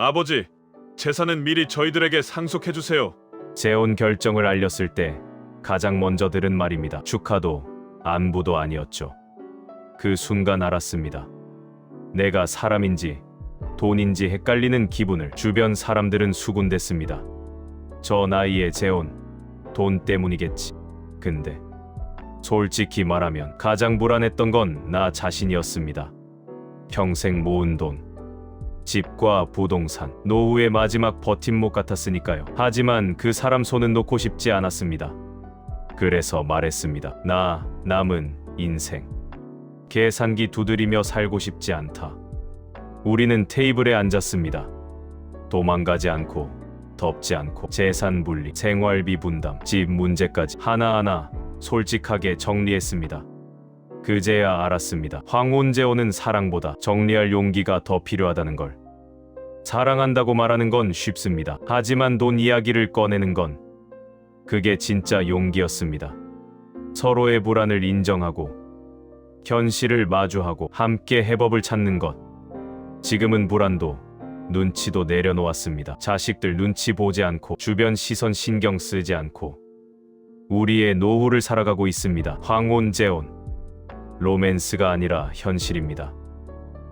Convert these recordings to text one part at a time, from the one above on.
아버지, 재산은 미리 저희들에게 상속해 주세요. 재혼 결정을 알렸을 때 가장 먼저 들은 말입니다. 축하도 안부도 아니었죠. 그 순간 알았습니다. 내가 사람인지 돈인지 헷갈리는 기분을 주변 사람들은 수군댔습니다. 저 나이에 재혼 돈 때문이겠지. 근데 솔직히 말하면 가장 불안했던 건 나 자신이었습니다. 평생 모은 돈, 집과 부동산, 노후의 마지막 버팀목 같았으니까요. 하지만 그 사람 손은 놓고 싶지 않았습니다. 그래서 말했습니다. 나 남은 인생. 계산기 두드리며 살고 싶지 않다. 우리는 테이블에 앉았습니다. 도망가지 않고, 덮지 않고, 재산 분리, 생활비 분담, 집 문제까지 하나하나 솔직하게 정리했습니다. 그제야 알았습니다. 황혼재혼은 사랑보다 정리할 용기가 더 필요하다는 걸. 사랑한다고 말하는 건 쉽습니다. 하지만 돈 이야기를 꺼내는 건 그게 진짜 용기였습니다. 서로의 불안을 인정하고 현실을 마주하고 함께 해법을 찾는 것. 지금은 불안도 눈치도 내려놓았습니다. 자식들 눈치 보지 않고 주변 시선 신경 쓰지 않고 우리의 노후를 살아가고 있습니다. 황혼재혼. 로맨스가 아니라 현실입니다.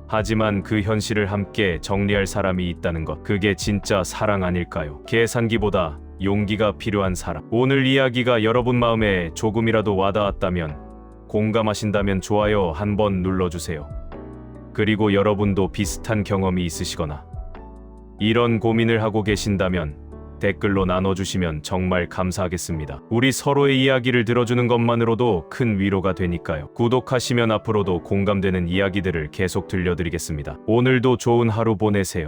하지만 그 현실을 함께 정리할 사람이 있다는 것, 그게 진짜 사랑 아닐까요? 계산기보다 용기가 필요한 사람. 오늘 이야기가 여러분 마음에 조금이라도 와닿았다면, 공감하신다면 좋아요 한번 눌러주세요. 그리고 여러분도 비슷한 경험이 있으시거나, 이런 고민을 하고 계신다면, 댓글로 나눠주시면 정말 감사하겠습니다. 우리 서로의 이야기를 들어주는 것만으로도 큰 위로가 되니까요. 구독하시면 앞으로도 공감되는 이야기들을 계속 들려드리겠습니다. 오늘도 좋은 하루 보내세요.